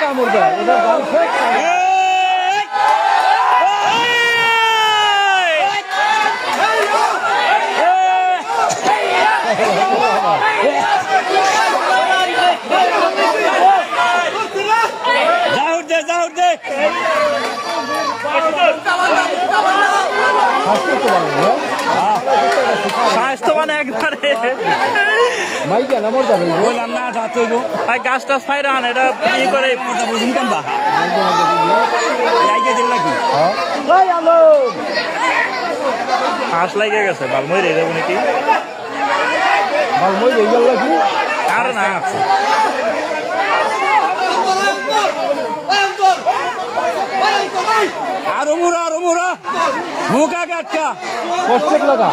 কামড় দেয় এটা গাল ফেক যাও দে যাও দে। স্বাস্থ্য মানে একবারে। মাইকে নামর যাবে বললাম না যা চইব ভাই গাছ টাছ ফাইরা আন এটা ই করে কথা বুঝুন কেন বা লাইকে দিল নাকি ভাই আলো হাঁস লাগে গেছে বাল মরে যাব নাকি ভালো মই এই গেল কি আর না আরও মুরা আরও মুরা মুখা কাটকা কষ্ট লাগা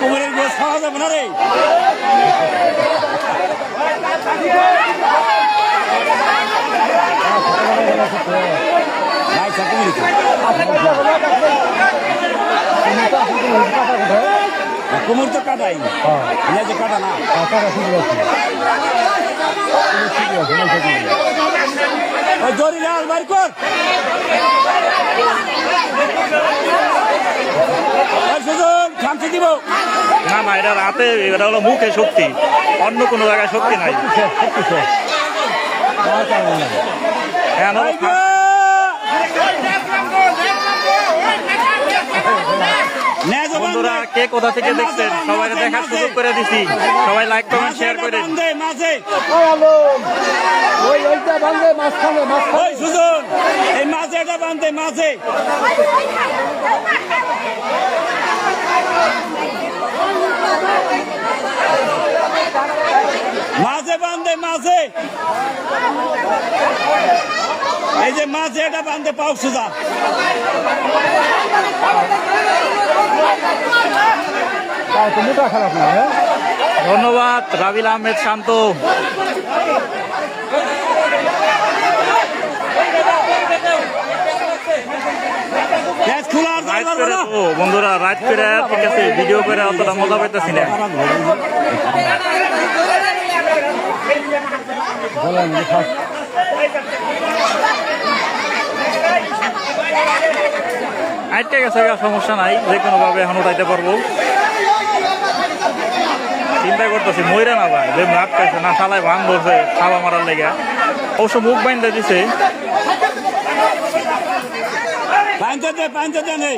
কোমরের গোস খাওয়া যাবে না রে ভাই চাকরি কোমর তো কাটাই এটা যে কাটা না। ওই দড়ি লাল বার কর। ওই সুজন দিব? না না এটা রাতে এটা হলো মুখে শক্তি। অন্য কোনো জায়গায় শক্তি নাই। হ্যাঁ না, ওই গো! নে জবান বন্ধুরা দে। কে কোথা থেকে দেখছেন? সবাই দেখার সুযোগ করে দিছি। সবাই লাইক কমেন্ট শেয়ার করে এই মাঝে এটা বান্ধে মাঝে। মাঝে বান্ধে মাঝে। এই যে মাঝে এটা বান্ধে পাও সুজা। মোটা খারাপ না হ্যাঁ? ধন্যবাদ রাবিল আহমেদ শান্ত। বন্ধুরা রাইট করে ঠিক আছে ভিডিও করে অতটা মজা পাইতেছি না। আইটে গেছে সমস্যা নাই যে কোনো ভাবে এখন উঠাইতে পারব। চিন্তা করতেছি, মইরা না ভাই যে মাপ খাইছে, না শালায় ভাঙ ধরছে খাওয়া মারার লেগে। অবশ্য মুখ বাইন্দা দিছে। পাঞ্চাতে পাঞ্চাতে নেই